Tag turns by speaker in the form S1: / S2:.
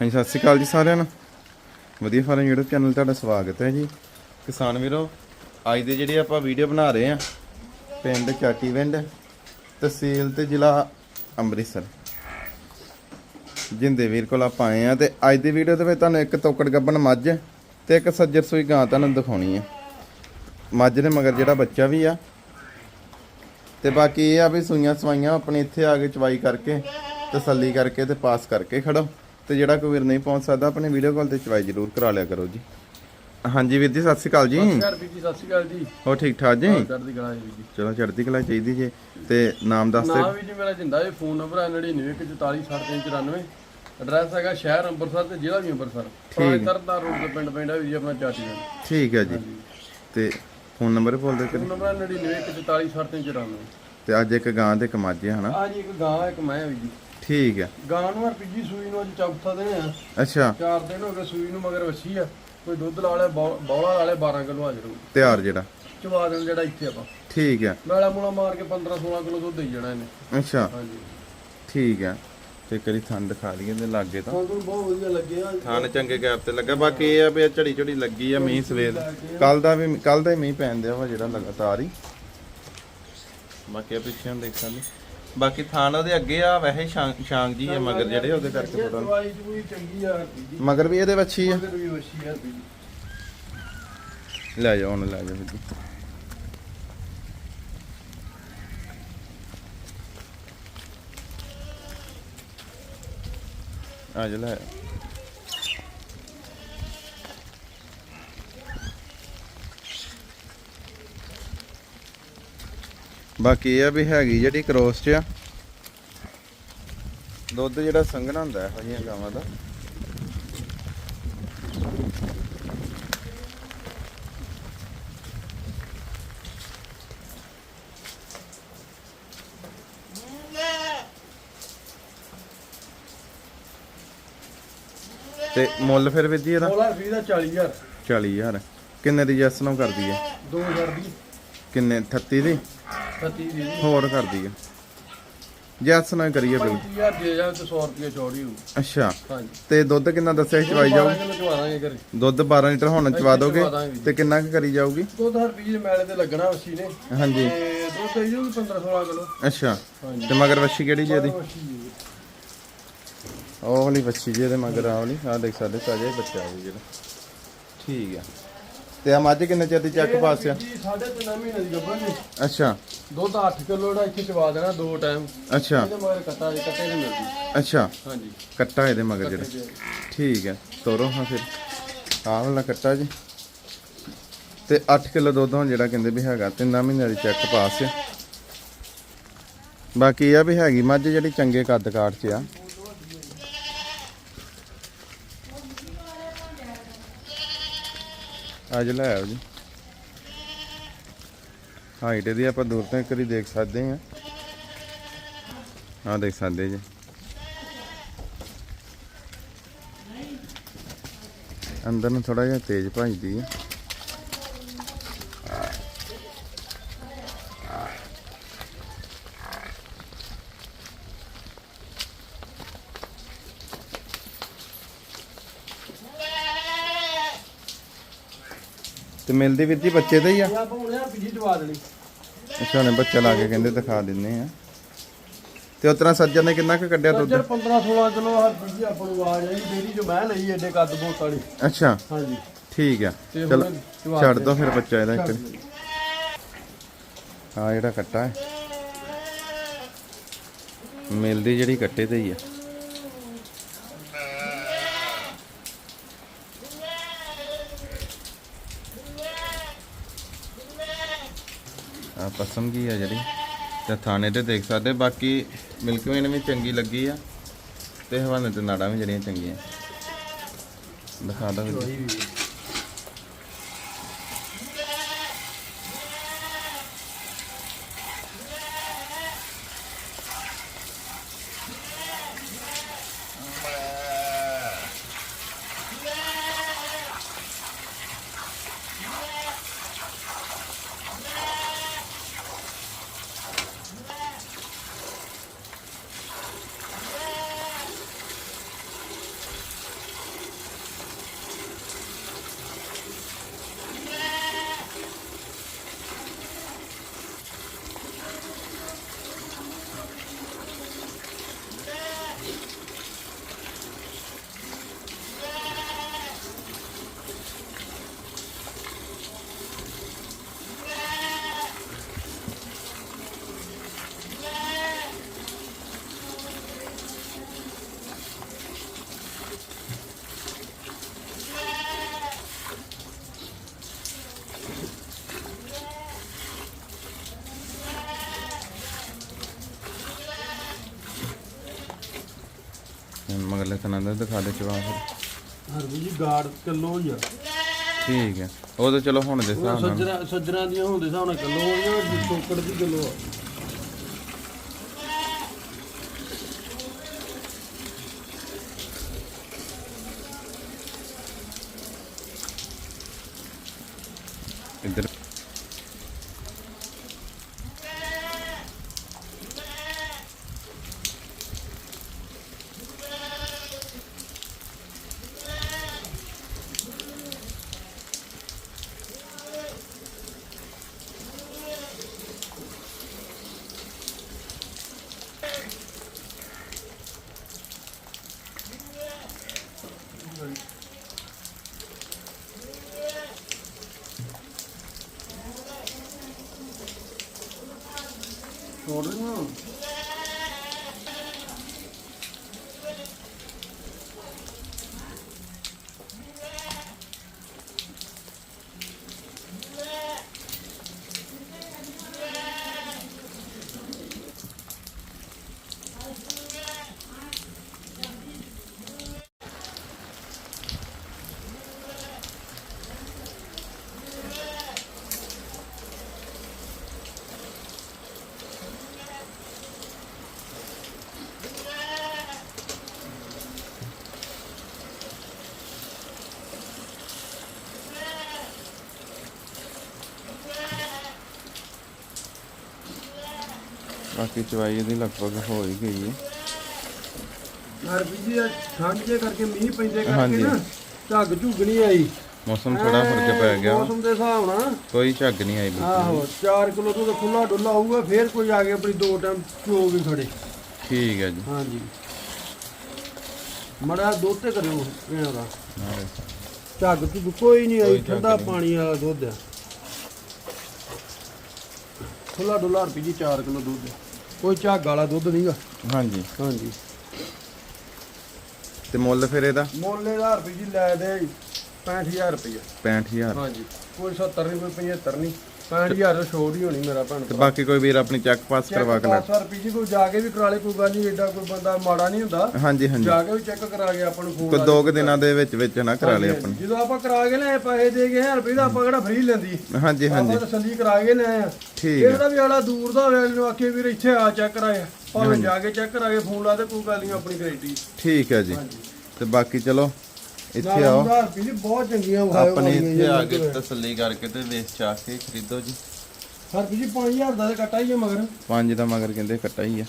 S1: ਹਾਂਜੀ, ਸਤਿ ਸ਼੍ਰੀ ਅਕਾਲ ਜੀ ਸਾਰਿਆਂ ਨੂੰ। ਵਧੀਆ ਫਾਰਮ YouTube ਚੈਨਲ ਤੁਹਾਡਾ ਸਵਾਗਤ ਹੈ ਜੀ। ਕਿਸਾਨ ਵੀਰੋ, ਅੱਜ ਦੇ ਜਿਹੜੇ ਆਪਾਂ ਵੀਡੀਓ ਬਣਾ ਰਹੇ ਆ ਪਿੰਡ ਚਾਟੀਵਿੰਡ, ਤਹਿਸੀਲ ਤੇ ਜ਼ਿਲ੍ਹਾ ਅੰਮ੍ਰਿਤਸਰ। ਜਿੰਦੇ ਵੀਰ ਕੋਲ ਆਪਾਂ ਆਏ ਆ ਤੇ ਅੱਜ ਦੀ ਵੀਡੀਓ ਦੇ ਵਿੱਚ ਤੁਹਾਨੂੰ ਇੱਕ ਤੋਕੜ ਗੱਬਣ ਮੱਝ ਤੇ ਇੱਕ ਸੱਜਰ ਸੂਈ ਗਾਂ ਤੁਹਾਨੂੰ ਦਿਖਾਉਣੀ ਆ ਮੱਝ ਦੇ ਮਗਰ ਜਿਹੜਾ ਬੱਚਾ ਵੀ ਆ। ਤੇ ਬਾਕੀ ਇਹ ਆ ਵੀ ਸੂਈਆਂ ਸਵਾਈਆਂ ਆਪਣੇ ਇੱਥੇ ਆ ਕੇ ਚਵਾਈ ਕਰਕੇ, ਤਸੱਲੀ ਕਰਕੇ ਤੇ ਪਾਸ ਕਰਕੇ ਖੜੋ। ਤੇ ਜਿਹੜਾ ਕੋਈ ਵੀਰ ਨਹੀਂ ਪਹੁੰਚ ਸਕਦਾ ਆਪਣੇ ਵੀਡੀਓ ਕਾਲ ਤੇ ਚਵਾਈ ਜ਼ਰੂਰ ਕਰਾ ਲਿਆ ਕਰੋ ਜੀ। ਹਾਂਜੀ ਵੀਰ ਜੀ ਸਤਿ ਸ਼੍ਰੀ ਅਕਾਲ ਜੀ।
S2: ਨਮਸਕਾਰ ਵੀਰ ਜੀ ਸਤਿ ਸ਼੍ਰੀ ਅਕਾਲ ਜੀ।
S1: ਹੋ ਠੀਕ ਠਾਕ ਜੀ?
S2: ਚੜ੍ਹਦੀ ਕਲਾ ਜੀ ਵੀਰ ਜੀ।
S1: ਚਲੋ ਚੜ੍ਹਦੀ ਕਲਾ ਚਾਹੀਦੀ ਜੀ। ਤੇ ਨਾਮ ਦੱਸ
S2: ਨਾਮ
S1: ਦਿਓ
S2: ਵੀ ਜੀ ਮੇਰਾ ਜਿੰਦਾ ਹੈ ਫੋਨ ਨੰਬਰ ਹੈ 9914469394 ਐਡਰੈਸ ਹੈਗਾ ਸ਼ਹਿਰ ਅੰਮ੍ਰਿਤਸਰ ਤੇ ਜ਼ਿਲ੍ਹਾ ਵੀ ਅੰਮ੍ਰਿਤਸਰ ਪੁਰਾਣੇ ਤਰਨਤਾਰਨ ਰੋਡ ਤੇ ਪਿੰਡ ਹੈ ਵੀਰ ਜੀ ਆਪਣਾ ਚਾਟੀ ਦਾ।
S1: ਠੀਕ ਹੈ ਜੀ। ਤੇ ਫੋਨ ਨੰਬਰ ਬੋਲ ਦਿਓ
S2: ਫੋਨ
S1: ਕਰੀ
S2: ਨੰਬਰ ਹੈ 9914469394
S1: ਤੇ ਅੱਜ ਇੱਕ ਗਾਂ ਤੇ ਇੱਕ ਮੱਝ ਹੈ ਹਨਾ?
S2: ਆ ਜੀ ਇੱਕ ਗਾਂ ਇੱਕ ਮੈਂ ਵੀਰ ਜੀ।
S1: ਠੀਕ ਹੈ।
S2: ਗਾਂ ਨੂੰ ਰਪੀਜੀ ਸੂਈ ਨੂੰ ਅੱਜ ਚੌਥਾ ਦਿਨ ਆ।
S1: ਅੱਛਾ।
S2: ਚਾਰ ਦਿਨ ਹੋ ਗਏ ਸੂਈ ਨੂੰ ਮਗਰ ਵੱਛੀ ਆ। ਕੋਈ ਦੁੱਧ ਲਾ ਲਿਆ ਬੌ- ਬੌਲਾ ਲਾ ਲਿਆ 12 ਕਿਲੋ ਹਾਜ਼ਰ ਹੋਊ।
S1: ਤਿਆਰ ਜਿਹੜਾ।
S2: ਚਵਾ ਦੇਣ ਜਿਹੜਾ ਇੱਥੇ ਆਪਾਂ।
S1: ਠੀਕ ਹੈ।
S2: ਮੇਲਾ ਮੂਲਾ ਮਾਰ ਕੇ 15 16 ਕਿਲੋ ਦੁੱਧ ਦੇਈ ਜਾਣਾ ਇਹਨੇ।
S1: ਅੱਛਾ।
S2: ਹਾਂਜੀ।
S1: ਠੀਕ ਹੈ। ਤੇ ਕਰੀ ਥਣ ਦਿਖਾ ਲਈਏ ਤੇ ਲਾਗੇ ਤਾਂ।
S2: ਤੁਹਾਨੂੰ ਬਹੁਤ ਵਧੀਆ ਲੱਗਿਆ
S1: ਥਣ ਚੰਗੇ ਗੈਪ ਤੇ ਲੱਗਾ। ਬਾਕੀ ਇਹ ਆ ਵੀ ਝੜੀ ਝੜੀ ਲੱਗੀ ਆ ਮੀਂਹ ਸਵੇਰ। ਕੱਲ ਦਾ ਵੀ ਕੱਲ ਦਾ ਹੀ ਮੀਂਹ ਪੈਣ ਦਿਆ ਵਾ ਜਿਹੜਾ ਲਗਾਤਾਰ ਹੀ। ਬਾਕੀ ਆ ਪਿੱਛੇ ਹਮ ਦੇਖ ਸਕਦੇ ਬਾਕੀ ਥਾਨ ਉਹਦੇ ਅੱਗੇ ਆ ਵੈਸੇ ਸ਼ਾਂਗ ਸ਼ਾਂਗ ਜੀ ਆ ਮਗਰ ਜਿਹੜੇ ਉਹਦੇ ਕਰਕੇ ਥੋੜਾ
S2: ਦਵਾਈ ਜੂਈ ਚੰਗੀ ਆ ਜੀ।
S1: ਮਗਰ ਵੀ ਇਹਦੇ ਵੱਛੀ ਆ।
S2: ਮਗਰ ਵੀ ਵਸ਼ੀ ਆ ਜੀ।
S1: ਲੈ ਜਾਓ ਉਹਨੂੰ ਲੈ ਜਾਓ ਜੀ। ਆ ਜਾ ਲੈ। ਆਓ। ਬਾਕੀ ਇਹ ਆ ਵੀ ਹੈਗੀ ਜਿਹੜੀ ਕ੍ਰੋਸ ਚ ਆ। ਦੁੱਧ ਜਿਹੜਾ ਸੰਘਣਾ ਹੁੰਦਾ ਇਹੋ ਜਿਹੀਆਂ ਗਾਵਾਂ ਦਾ। ਤੇ ਮੁੱਲ ਫਿਰ ਵੀਰ ਜੀ ਇਹਦਾ?
S2: ਬੋਲਾ ਵੀ ਦਾ 40000
S1: 40000 ਕਿੰਨੇ ਦੀ ਜੈਸ ਨੂੰ ਕਰਦੀ ਹੈ
S2: 2000 ਦੀ
S1: ਕਿੰਨੇ 38 ਦੀ?
S2: 30 ਦੀ
S1: ਹੋਰ ਕਰਦੀ ਹੈ ਜੈਸ ਨਾਲ ਕਰੀਏ ਬਿਲ।
S2: 35000 ਦੇ ਜਾ ਤੇ 100 ਰੁਪਏ ਛੋੜੀ ਹੋਊ।
S1: ਅੱਛਾ।
S2: ਹਾਂਜੀ।
S1: ਤੇ ਦੁੱਧ ਕਿੰਨਾ ਦੱਸਿਆ ਸੀ ਚਵਾਈ ਜਾਊ?
S2: ਕਿਲੋ ਘਰੇ।
S1: ਦੁੱਧ 12 ਲੀਟਰ ਹੁਣ ਚਵਾ ਦੋਗੇ। ਤੇ ਕਿੰਨਾ ਕੁ ਕਰੀ ਜਾਊਗੀ?
S2: ਦੁੱਧ ਹਰ ਬੀਜ ਮੈਲੇ ਤੇ ਲੱਗਣਾ ਵਸੀ ਨੇ।
S1: ਹਾਂਜੀ।
S2: ਤੇ ਦੁੱਧ ਦੇ ਜੂ 15 16 ਕਿਲੋ।
S1: ਅੱਛਾ।
S2: ਹਾਂਜੀ।
S1: ਤੇ ਮਗਰ ਵੱਛੀ ਕਿਹੜੀ ਜੀ ਇਹਦੀ। ਉਹ ਵਾਲੀ ਵੱਛੀ ਜੀ ਇਹਦੇ ਮਗਰ ਆ ਵਾਲੀ। ਆ ਦੇਖ ਸਕਦੇ ਤਾਜਾ ਹੀ ਬੱਚਾ ਆ ਜਿਹੜਾ। ਠੀਕ ਆ। ਤੇ ਆ ਮੱਝ ਕਿੰਨੇ ਚਿਰ ਦੀ ਚੱਕ ਪਾਸ ਆ?
S2: ਜੀ ਸਾਢੇ ਤਿੰਨ ਮਹੀਨੇ ਦੀ ਗੱਭਣ ਜੀ।
S1: ਅੱਛਾ।
S2: ਦੁੱਧ 8 ਕਿਲੋ ਦਾ ਇੱਥੇ ਚਵਾ ਦੇਣਾ ਦੋ ਟਾਈਮ
S1: ਅੱਛਾ।
S2: ਇਹਦੇ ਮਗਰ ਕੱਟਾ ਜੀ ਕੱਟੇ ਨਹੀਂ ਮਿਲਦੀ।
S1: ਅੱਛਾ।
S2: ਹਾਂਜੀ।
S1: ਕੱਟਾ ਇਹਦੇ ਮਗਰ ਜਿਹੜਾ। ਠੀਕ ਹੈ ਤੋਰੋ ਹਾਂ ਫਿਰ। ਆਹ ਵਾਲਾ ਕੱਟਾ ਜੀ। ਤੇ 8 ਕਿਲੋ ਦੁੱਧ ਹੁਣ ਜਿਹੜਾ ਕਹਿੰਦੇ ਵੀ ਹੈਗਾ ਤਿੰਨਾਂ ਮਹੀਨਿਆਂ ਦੀ ਚੈੱਕ ਪਾਸ ਆ। ਬਾਕੀ ਇਹ ਆ ਵੀ ਹੈਗੀ ਮੱਝ ਜਿਹੜੀ ਚੰਗੇ ਕੱਦ ਕਾਠ 'ਚ ਆ। ਅੱਜ ਲੈ ਆਓ ਜੀ। ਹਾਈਟ ਇਹਦੀ ਆਪਾਂ ਦੂਰ ਤੋਂ ਇੱਕ ਦੇਖ ਸਕਦੇ ਹਾਂ। ਆਹ ਦੇਖ ਸਕਦੇ ਜੀ। ਅੰਦਰ ਨੂੰ ਥੋੜਾ ਜਿਹਾ ਤੇਜ਼ ਭਜਦੀ ਹੈ ਤੇ ਮਿਲਦੀ ਵੀਰ ਜੀ ਬੱਚੇ ਦਾ ਹੀ ਆ।
S2: ਆਪਾਂ ਹੁਣ ਦੇਣੀ।
S1: ਅੱਛਾ ਨੇ ਬੱਚਾ ਲਾ ਕੇ ਕਹਿੰਦੇ ਦਿਖਾ ਦਿੰਨੇ ਆ। ਤੇ ਉਤਰਾ ਸੱਜਣ ਨੇ ਕਿੰਨਾ ਕੁ ਕੱਢਿਆ ਦੁੱਧ?
S2: ਸੱਜਰ 15 16 ਕਿਲੋ ਹਰ ਪੀਜੀ ਆਪਾਂ ਨੂੰ ਆਵਾਜ਼ ਆਈ ਡੇਰੀ ਜੋ ਮੈਂ ਲਈ ਏਡੇ ਕੱਦ ਬੋਤ ਵਾਲੀ।
S1: ਅੱਛਾ।
S2: ਹਾਂਜੀ।
S1: ਠੀਕ ਆ।
S2: ਤੇ
S1: ਚਲ ਛੱਡ
S2: ਦੇ।
S1: ਫਿਰ ਬੱਚਾ ਇਹਦਾ ਇੱਕ। ਹਾਂ ਜਿਹੜਾ ਕੱਟਾ ਹੈ। ਮਿਲਦੀ ਜਿਹੜੀ ਕੱਟੇ ਤੇ ਹੀ ਆ। ਆ ਪਸਮ ਕੀ ਆ ਜਿਹੜੀ? ਤੇ ਥਾਣੇ ਤੇ ਦੇਖ ਸਕਦੇ, ਬਾਕੀ ਮਿਲਕ ਵੇਨ ਵੀ ਚੰਗੀ ਲੱਗੀ ਆ ਤੇ ਹਵਾਨੇ ਤੇ ਨਾੜਾਂ ਵੀ ਜਿਹੜੀਆਂ ਚੰਗੀਆਂ। ਦਿਖਾ ਦੋ ਵੀਰ ਜੀ। ਥੱਲੇ ਤਨਾਂ ਦਾ ਦਿਖਾ ਦੇ ਚਵਾ ਫਿਰ
S2: ਹਰਬੀ ਜੀ ਗਾੜ ਕਿਲੋ ਹੀ ਆ।
S1: ਠੀਕ ਹੈ। ਉਹ ਤਾਂ ਚਲੋ ਹੁਣ ਦੇ ਹਿਸਾਬ ਨਾਲ।
S2: ਸੱਜਣਾ ਸੱਜਣਾ ਦੀਆਂ ਹੁੰਦੇ ਹਿਸਾਬ ਨਾਲ ਕਿਲੋ ਹੋਣੀਆਂ ਟੋਕੜ ਦੀ ਕਿਲੋ ਆ।
S1: ਇੱਧਰ
S2: ਛੋੜ
S1: ਬਾਕੀ ਚਵਾਈ ਇਹਦੀ ਲਗਭਗ ਹੋ ਹੀ ਗਈ ਹੈ।
S2: ਹਰਬੀ ਜੀ ਠੰਡ ਜੇ ਕਰਕੇ ਮੀਂਹ ਪੈਂਦੇ। ਕਰਕੇ ਨਾ ਝੱਗ ਝੁੱਗ ਨਹੀਂ ਆਈ।
S1: ਮੌਸਮ ਥੋੜਾ ਫ਼ਰਕ ਪੈ ਗਿਆ।
S2: ਮੌਸਮ ਦੇ ਹਿਸਾਬ ਨਾਲ।
S1: ਕੋਈ ਝੱਗ ਨਹੀਂ ਆਈ ਬਿਲਕੁਲ।
S2: ਆਹੋ 4 ਕਿਲੋ ਤੋਂ ਖੁੱਲਾ ਡੁੱਲਾ ਹੋਊਗਾ ਫੇਰ ਕੋਈ ਆ ਕੇ ਆਪਣੀ ਦੋ ਟਾਈਮ ਚੋ ਵੀ ਖੜੇ।
S1: ਠੀਕ ਹੈ ਜੀ।
S2: ਹਾਂਜੀ। ਮੜਾ ਦੁੱਧ ਤੇ ਕਰਿਓ ਇਹਨਾਂ ਦਾ। ਝੱਗ ਝੁੱਗ ਕੋਈ ਨਹੀਂ ਆਈ ਠੰਡਾ। ਪਾਣੀ ਵਾਲਾ ਦੁੱਧ ਆ। ਖੁੱਲਾ ਡੁੱਲਾ ਰੁਪਏ ਜੀ 4 ਕਿਲੋ ਦੁੱਧ। ਕੋਈ ਝੱਗ ਵਾਲਾ ਦੁੱਧ ਨਹੀਂਗਾ
S1: ਹਾਂਜੀ।
S2: ਹਾਂਜੀ।
S1: ਤੇ ਮੁੱਲ ਫਿਰ ਇਹਦਾ?
S2: ਮੁੱਲੇ ਦਾ ਰੁਪਏ ਜੀ ਲੈ ਦੇ 65000 ਰੁਪਏ
S1: 65000
S2: ਹਾਂਜੀ। ਕੋਈ 70 ਨਹੀਂ ਕੋਈ 75 ਨਹੀਂ 65000 ਦਾ ਛੋੜ ਹੀ ਹੋਣੀ ਮੇਰਾ ਭੈਣ
S1: ਤੇ ਬਾਕੀ ਕੋਈ ਵੀਰ ਆਪਣੀ ਚੱਕ ਪਾਸ ਕਰਵਾ ਕੇ ਲੈ।
S2: 500 ਰੁਪਏ ਜੀ ਕੋਈ ਜਾ ਕੇ ਵੀ ਕਰਾ ਲੇ ਕੋਈ ਗੱਲ ਨਹੀਂ ਏਡਾ ਕੋਈ ਬੰਦਾ ਮਾੜਾ ਨਹੀਂ ਹੁੰਦਾ।
S1: ਹਾਂਜੀ ਹਾਂਜੀ।
S2: ਜਾ ਕੇ ਵੀ ਚੈੱਕ ਕਰਾ ਕੇ ਆਪਾਂ ਨੂੰ
S1: ਕੋਈ
S2: ਫੋਨ
S1: ਦੋ ਕੁ ਦਿਨਾਂ ਦੇ ਵਿੱਚ ਵਿੱਚ ਨਾ ਕਰਾ ਲਏ ਆਪਣੀ
S2: ਜਦੋਂ ਆਪਾਂ ਕਰਾ ਕੇ ਲੈ ਪੈਸੇ ਦੇ ਗਏ 1000 ਰੁਪਏ ਦਾ ਆਪਾਂ ਕਿਹੜਾ ਫ੍ਰੀ ਲੈਂਦੀ।
S1: ਹਾਂਜੀ ਹਾਂਜੀ।
S2: ਆਪਾਂ ਤਸੱਲੀ ਕਰਾ ਕੇ ਲੈ ਆ।
S1: ਠੀਕ
S2: ਇਹਦਾ ਵੀ ਆਲਾ ਦੂਰ ਦਾ ਹੋਵੇ ਇਹਨੂੰ ਆਖੇ ਵੀਰ ਇੱਥੇ ਆ ਚੈੱਕ ਕਰਾਇਆ ਭਾਵੇਂ ਜਾ ਕੇ ਚੈੱਕ ਕਰਾ ਕੇ ਫੋਨ ਲਾ ਤੇ ਕੋਈ ਗੱਲ ਨਹੀਂ ਆਪਣੀ ਗਾਰੰਟੀ
S1: ਠੀਕ ਹੈ ਜੀ। ਤੇ ਬਾਕੀ ਚਲੋ ਇੱਥੇ ਆਓ।
S2: 1000 ਰੁਪਏ ਜੀ ਬਹੁਤ ਚੰਗੀਆਂ ਵਿਖਾਇਓ
S1: ਆਪਣੇ ਇੱਥੇ ਆ। ਕੇ ਤਸੱਲੀ ਕਰਕੇ ਤੇ ਵੇਚ ਚਾ ਕੇ ਖਰੀਦੋ ਜੀ।
S2: ਹਰ ਜੀ 5000 ਦਾ ਕੱਟਾ ਹੀ ਹੈ ਮਗਰ।
S1: ਪੰਜ ਦਾ ਮਗਰ ਕਹਿੰਦੇ ਕੱਟਾ ਹੀ ਆ।